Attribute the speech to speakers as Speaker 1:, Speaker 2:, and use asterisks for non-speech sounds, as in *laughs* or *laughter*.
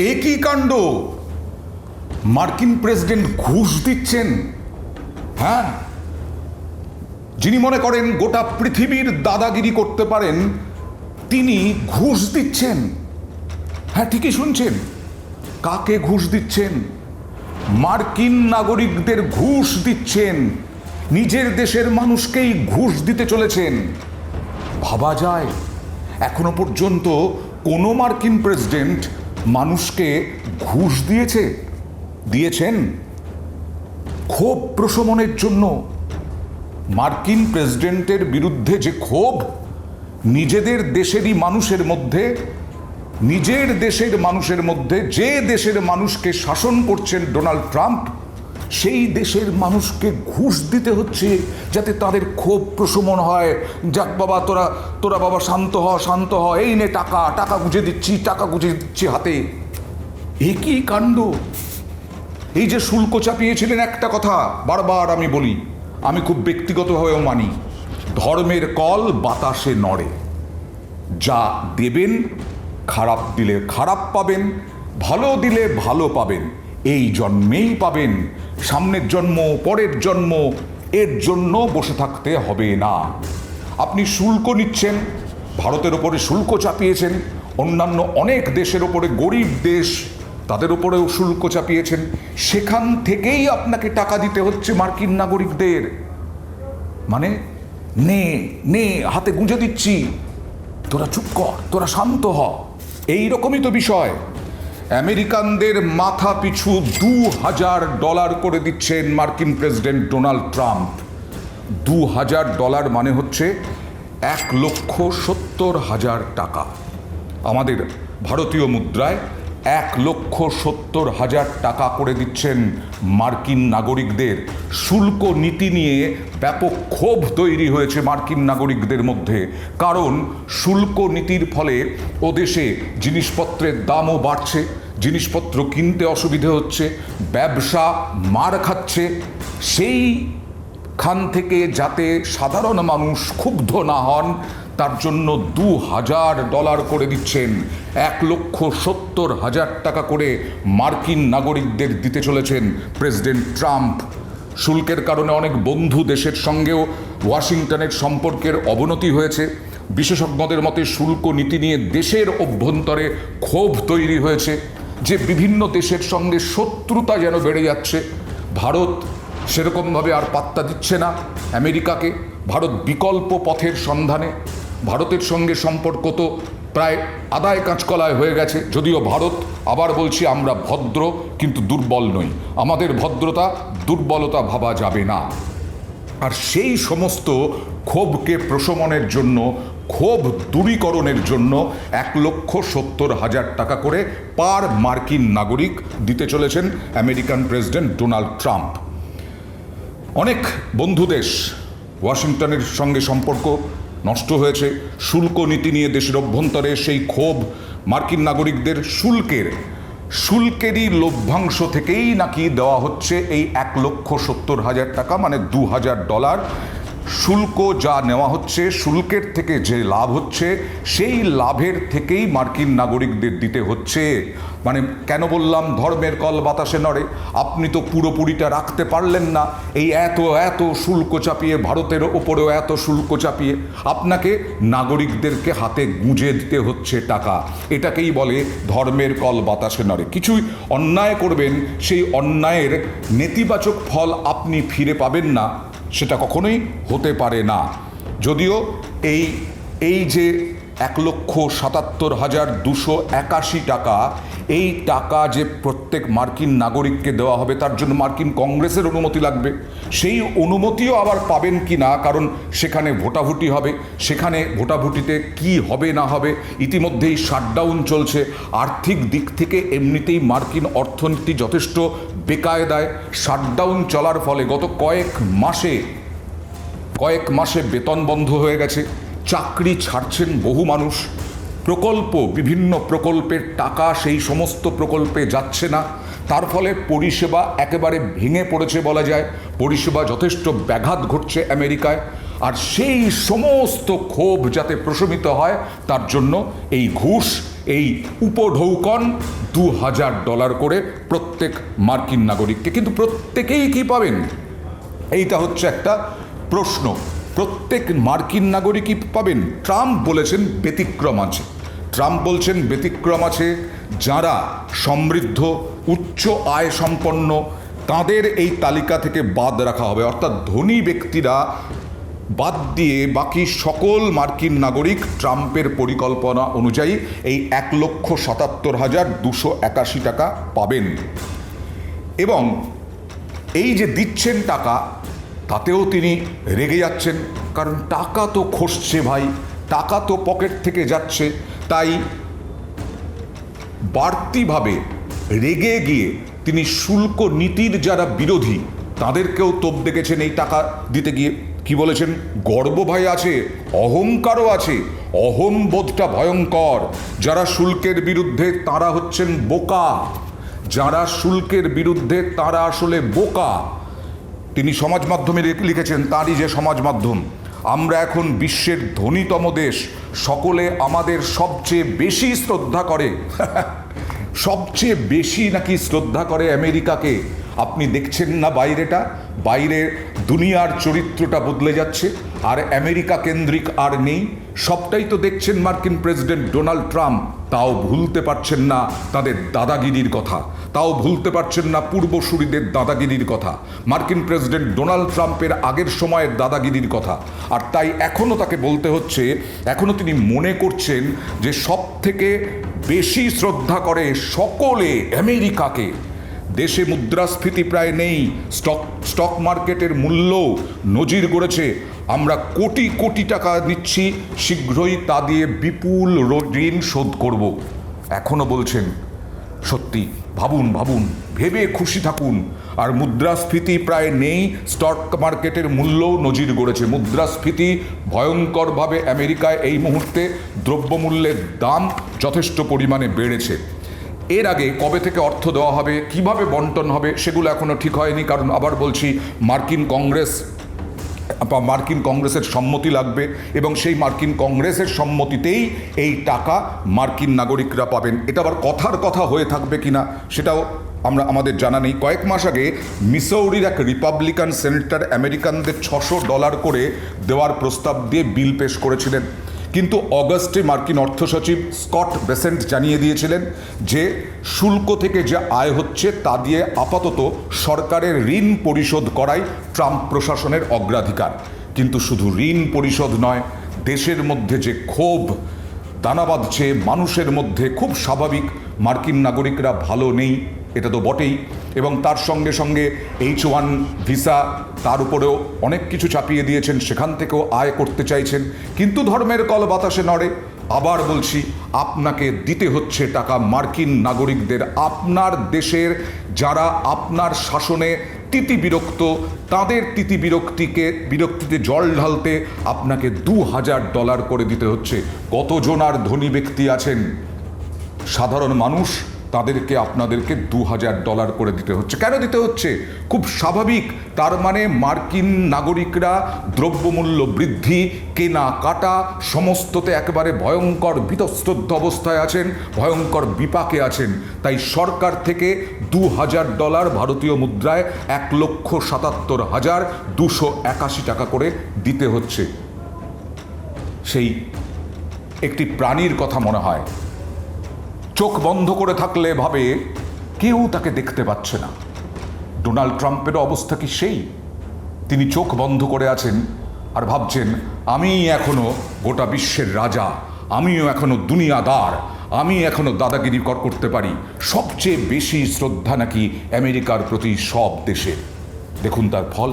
Speaker 1: একই কাণ্ড। মার্কিন প্রেসিডেন্ট ঘুষ দিচ্ছেন। হ্যাঁ? যিনি মনে করেন গোটা পৃথিবীর দাদাগিরি করতে পারেন, তিনি ঘুষ দিচ্ছেন। হ্যাঁ ঠিকই শুনছেন। কাকে ঘুষ দিচ্ছেন? মার্কিন নাগরিকদের ঘুষ দিচ্ছেন। নিজের দেশের মানুষকেই ঘুষ দিতে চলেছেন। ভাবা যায়, এখনও পর্যন্ত কোনো মার্কিন প্রেসিডেন্ট মানুষকে ঘুষ দিয়েছে, দিয়েছেন ক্ষোভ প্রশমনের জন্য। মার্কিন প্রেসিডেন্টের বিরুদ্ধে যে ক্ষোভ, নিজেদের দেশেরই মানুষের মধ্যে, নিজের দেশের মানুষের মধ্যে যে দেশের মানুষকে শাসন করছেন ডোনাল্ড ট্রাম্প সেই দেশের মানুষকে ঘুষ দিতে হচ্ছে যাতে তাদের ক্ষোভ প্রশমন হয়। যাক বাবা, তোরা তোরা বাবা শান্ত হ শান্ত হ। এই নে টাকা টাকা গুঁজে দিচ্ছি, টাকা গুঁজে দিচ্ছি হাতে। একই কাণ্ড? এই যে শুল্ক চাপিয়েছিলেন একটা কথা বারবার আমি বলি, আমি খুব ব্যক্তিগতভাবেও মানি, ধর্মের কল বাতাসে নড়ে। যা দেবেন, খারাপ দিলে খারাপ পাবেন, ভালো দিলে ভালো পাবেন। এই জন্মেই পাবেন। সামনের জন্ম, পরের জন্ম, এর জন্য বসে থাকতে হবে না। আপনি শুল্ক নিচ্ছেন, ভারতের ওপরে শুল্ক চাপিয়েছেন, অন্যান্য অনেক দেশের ওপরে গরিব দেশ তাদের উপরেও শুল্ক চাপিয়েছেন। সেখান থেকেই আপনাকে টাকা দিতে হচ্ছে মার্কিন নাগরিকদের। মানে নে নে, হাতে গুঁজে দিচ্ছি। তোরা চুপ কর, তোরা শান্ত হ। এই রকমই তো বিষয়। আমেরিকানদের মাথা পিছু দু হাজার ডলার করে দিচ্ছেন মার্কিন প্রেসিডেন্ট ডোনাল্ড ট্রাম্প। দু হাজার ডলার মানে হচ্ছে এক লক্ষ সত্তর হাজার টাকা। আমাদের ভারতীয় মুদ্রায় এক লক্ষ সত্তর হাজার টাকা করে দিচ্ছেন মার্কিন নাগরিকদের। শুল্ক নীতি নিয়ে ব্যাপক ক্ষোভ তৈরি হয়েছে মার্কিন নাগরিকদের মধ্যে। কারণ শুল্ক নীতির ফলে ও দেশে জিনিসপত্রের দামও বাড়ছে। জিনিসপত্র কিনতে অসুবিধে হচ্ছে, ব্যবসা মার খাচ্ছে, সেই খান থেকে যাতে সাধারণ মানুষ ক্ষুব্ধ না হন, তার জন্য দু হাজার ডলার করে দিচ্ছেন। এক লক্ষ সত্তর হাজার টাকা করে মার্কিন নাগরিকদের দিতে চলেছেন প্রেসিডেন্ট ট্রাম্প। শুল্কের কারণে অনেক বন্ধু দেশের সঙ্গেও ওয়াশিংটনের সম্পর্কের অবনতি হয়েছে। বিশেষজ্ঞদের মতে, শুল্ক নীতি নিয়ে দেশের অভ্যন্তরে ক্ষোভ তৈরি হয়েছে। যে বিভিন্ন দেশের সঙ্গে শত্রুতা যেন বেড়ে যাচ্ছে, ভারত সেরকমভাবে আর পাত্তা দিচ্ছে না। আমেরিকাকে ভারত বিকল্প পথের সন্ধানে। ভারতের সঙ্গে সম্পর্ক তো প্রায় আদায় কাঁচকলায় হয়ে গেছে। যদিও ভারত, আবার বলছি আমরা ভদ্র, কিন্তু দুর্বল নই। আমাদের ভদ্রতা, দুর্বলতা ভাবা যাবে না। আর সেই সমস্ত ক্ষোভকে প্রশমনের জন্য ক্ষোভ দূরীকরণের জন্য এক লক্ষ সত্তর হাজার টাকা করে পার মার্কিন নাগরিক দিতে চলেছেন আমেরিকান প্রেসিডেন্ট ডোনাল্ড ট্রাম্প। অনেক বন্ধু দেশ ওয়াশিংটনের সঙ্গে সম্পর্ক নষ্ট হয়েছে। শুল্ক নীতি নিয়ে দেশের অভ্যন্তরে সেই ক্ষোভ মার্কিন নাগরিকদের শুল্কের, শুল্কেরই লভ্যাংশ থেকেই নাকি দেওয়া হচ্ছে এই এক লক্ষ সত্তর হাজার টাকা মানে দু হাজার ডলার। শুল্ক যা নেওয়া হচ্ছে, শুল্কের থেকে যে লাভ হচ্ছে, সেই লাভের থেকেই মার্কিন নাগরিকদের দিতে হচ্ছে। মানে কেন বললাম, ধর্মের কল বাতাসে নড়ে। আপনি তো পুরোপুরিটা রাখতে পারলেন না। এই এত এত শুল্ক চাপিয়ে, ভারতের ওপরেও এত শুল্ক চাপিয়ে আপনাকে নাগরিকদেরকে হাতে গুঁজে দিতে হচ্ছে টাকা। এটাকেই বলে ধর্মের কল বাতাসে নড়ে। কিছুই অন্যায় করবেন, সেই অন্যায়ের নেতিবাচক ফল আপনি ফিরে পাবেন না। সেটা কখনোই হতে পারে না। যদিও এই এই যে এক লক্ষ সাতাত্তর হাজার দুশো একাশি টাকা। এই টাকা যে প্রত্যেক মার্কিন নাগরিককে দেওয়া হবে, তার জন্য মার্কিন কংগ্রেসের অনুমতি লাগবে। সেই অনুমতিও আবার পাবেন কি না, কারণ সেখানে ভোটাভুটি হবে। সেখানে ভোটাভুটিতে কি হবে না হবে, ইতিমধ্যেই শাটডাউন চলছে। আর্থিক দিক থেকে এমনিতেই মার্কিন অর্থনীতি যথেষ্ট বেকায়দায়। শাটডাউন চলার ফলে গত কয়েক মাসে কয়েক মাসে বেতন বন্ধ হয়ে গেছে। চাকরি ছাড়ছেন বহু মানুষ। প্রকল্প, বিভিন্ন প্রকল্পের টাকা সেই সমস্ত প্রকল্পে যাচ্ছে না। তার ফলে পরিষেবা একেবারে ভেঙে পড়েছে বলা যায়। পরিষেবা যথেষ্ট ব্যাঘাত ঘটছে আমেরিকায়। আর সেই সমস্ত ক্ষোভ যাতে প্রশমিত হয়, তার জন্য এই ঘুষ, এই উপঢৌকন দু হাজার ডলার করে প্রত্যেক মার্কিন নাগরিককে। কিন্তু প্রত্যেকেই কি পাবেন? এইটা হচ্ছে একটা প্রশ্ন। প্রত্যেক মার্কিন নাগরিকই পাবেন। ট্রাম্প বলেছেন ব্যতিক্রম আছে। ট্রাম্প বলছেন ব্যতিক্রম আছে যারা সমৃদ্ধ, উচ্চ আয় সম্পন্ন, তাদের এই তালিকা থেকে বাদ রাখা হবে। অর্থাৎ ধনী ব্যক্তিরা বাদ দিয়ে বাকি সকল মার্কিন নাগরিক ট্রাম্পের পরিকল্পনা অনুযায়ী এই এক লক্ষ সাতাত্তর হাজার দুশো একাশি টাকা পাবেন। এবং এই যে দিচ্ছেন টাকা তাতেও তিনি রেগে যাচ্ছেন, কারণ টাকা তো খসছে ভাই, টাকা তো পকেট থেকে যাচ্ছে, তাই বাড়তিভাবে রেগে গিয়ে তিনি শুল্ক নীতির যারা বিরোধী, তাদেরকেও তোপ দেখেছেন এই টাকা দিতে গিয়ে। কি বলেছেন? গর্ব ভাই আছে, অহংকারও আছে, অহম বোধটা ভয়ঙ্কর। যারা শুল্কের বিরুদ্ধে তারা হচ্ছেন বোকা, যারা শুল্কের বিরুদ্ধে তারা আসলে বোকা তিনি সমাজ মাধ্যমে লিখেছেন, তারই যে সমাজ মাধ্যম। আমরা এখন বিশ্বের ধনীতম দেশ। সকলে আমাদের সবচেয়ে বেশি শ্রদ্ধা করে। *laughs* সবচেয়ে বেশি নাকি শ্রদ্ধা করে আমেরিকাকে? আপনি দেখছেন না বাইরেটা? বাইরে দুনিয়ার চরিত্রটা বদলে যাচ্ছে, আর আমেরিকা কেন্দ্রিক আর নেই। সবটাই তো দেখছেন মার্কিন প্রেসিডেন্ট ডোনাল্ড ট্রাম্প। তাও ভুলতে পারছেন না তাদের দাদাগিরির কথা। তাও ভুলতে পারছেন না পূর্বসূরিদের দাদাগিরির কথা। মার্কিন প্রেসিডেন্ট ডোনাল্ড ট্রাম্পের আগের সময়ের দাদাগিরির কথা। আর তাই এখনও তাকে বলতে হচ্ছে, এখনও তিনি মনে করছেন যে সব থেকে বেশি শ্রদ্ধা করে সকলে আমেরিকাকে। দেশে মুদ্রাস্ফীতি প্রায় নেই। স্টক স্টক মার্কেটের মূল্য নজির গড়েছে। আমরা কোটি কোটি টাকা দিচ্ছি, শীঘ্রই তা দিয়ে বিপুল ঋণ শোধ করব। এখনও বলছেন, সত্যি, ভাবুন ভাবুন, ভেবে খুশি থাকুন। আর মুদ্রাস্ফীতি প্রায় নেই, স্টক মার্কেটের মূল্যও নজির গড়েছে। মুদ্রাস্ফীতি ভয়ঙ্করভাবে আমেরিকায় এই মুহূর্তে দ্রব্যমূল্যের দাম যথেষ্ট পরিমাণে বেড়েছে। এর আগে কবে থেকে অর্থ দেওয়া হবে, কীভাবে বন্টন হবে, সেগুলো এখনও ঠিক হয়নি, কারণ আবার বলছি মার্কিন কংগ্রেস, বা মার্কিন কংগ্রেসের সম্মতি লাগবে, এবং সেই মার্কিন কংগ্রেসের সম্মতিতেই এই টাকা মার্কিন নাগরিকরা পাবেন। এটা আবার কথার কথা হয়ে থাকবে কিনা, সেটাও আমরা, আমাদের জানা নেই। কয়েক মাস আগে মিসৌরির এক রিপাবলিকান সেনেটর আমেরিকানদের ছশো ডলার করে দেওয়ার প্রস্তাব দিয়ে বিল পেশ করেছিলেন। কিন্তু অগস্টে মার্কিন অর্থ সচিব স্কট বেসেন্ট জানিয়ে দিয়েছিলেন যে শুল্ক থেকে যে আয় হচ্ছে তা দিয়ে আপাতত সরকারের ঋণ পরিশোধ করাই ট্রাম্প প্রশাসনের অগ্রাধিকার। কিন্তু শুধু ঋণ পরিশোধ নয়, দেশের মধ্যে যে ক্ষোভ দানা বাঁধছে মানুষের মধ্যে খুব স্বাভাবিক মার্কিন নাগরিকরা ভালো নেই। এটা তো বটেই। এবং তার সঙ্গে সঙ্গে এইচ ওয়ান ভিসা তার উপরেও অনেক কিছু চাপিয়ে দিয়েছেন, সেখান থেকেও আয় করতে চাইছেন। কিন্তু ধর্মের কল বাতাসে নড়ে। আবার বলছি, আপনাকে দিতে হচ্ছে টাকা মার্কিন নাগরিকদের। আপনার দেশের যারা আপনার শাসনে তিতি বিরক্ত, তাদের তিতি বিরক্তিকে, বিরক্তিতে জল ঢালতে আপনাকে দু হাজার ডলার করে দিতে হচ্ছে। কতজন আর ধনী ব্যক্তি আছেন? সাধারণ মানুষ তাদেরকে, আপনাদেরকে দু হাজার ডলার করে দিতে হচ্ছে। কেন দিতে হচ্ছে? খুব স্বাভাবিক। তার মানে মার্কিন নাগরিকরা দ্রব্যমূল্য বৃদ্ধি, কেনা কাটা সমস্ততে একেবারে ভয়ঙ্কর বিতস্তব্ধ অবস্থায় আছেন, ভয়ঙ্কর বিপাকে আছেন। তাই সরকার থেকে দু হাজার ডলার ভারতীয় মুদ্রায় এক লক্ষ সাতাত্তর হাজার দুশো একাশি টাকা করে দিতে হচ্ছে। সেই একটি প্রাণীর কথা মনে হয়। চোখ বন্ধ করে থাকলে ভাবে, কেউ তাকে দেখতে পাচ্ছে না। ডোনাল্ড ট্রাম্পের অবস্থা কি সেই? তিনি চোখ বন্ধ করে আছেন আর ভাবছেন, আমি এখনও গোটা বিশ্বের রাজা, আমিও এখনও দুনিয়াদার, আমি এখনও দাদাগিরি কর করতে পারি। সবচেয়ে বেশি শ্রদ্ধা নাকি আমেরিকার প্রতি সব দেশে দেখুন তার ফল।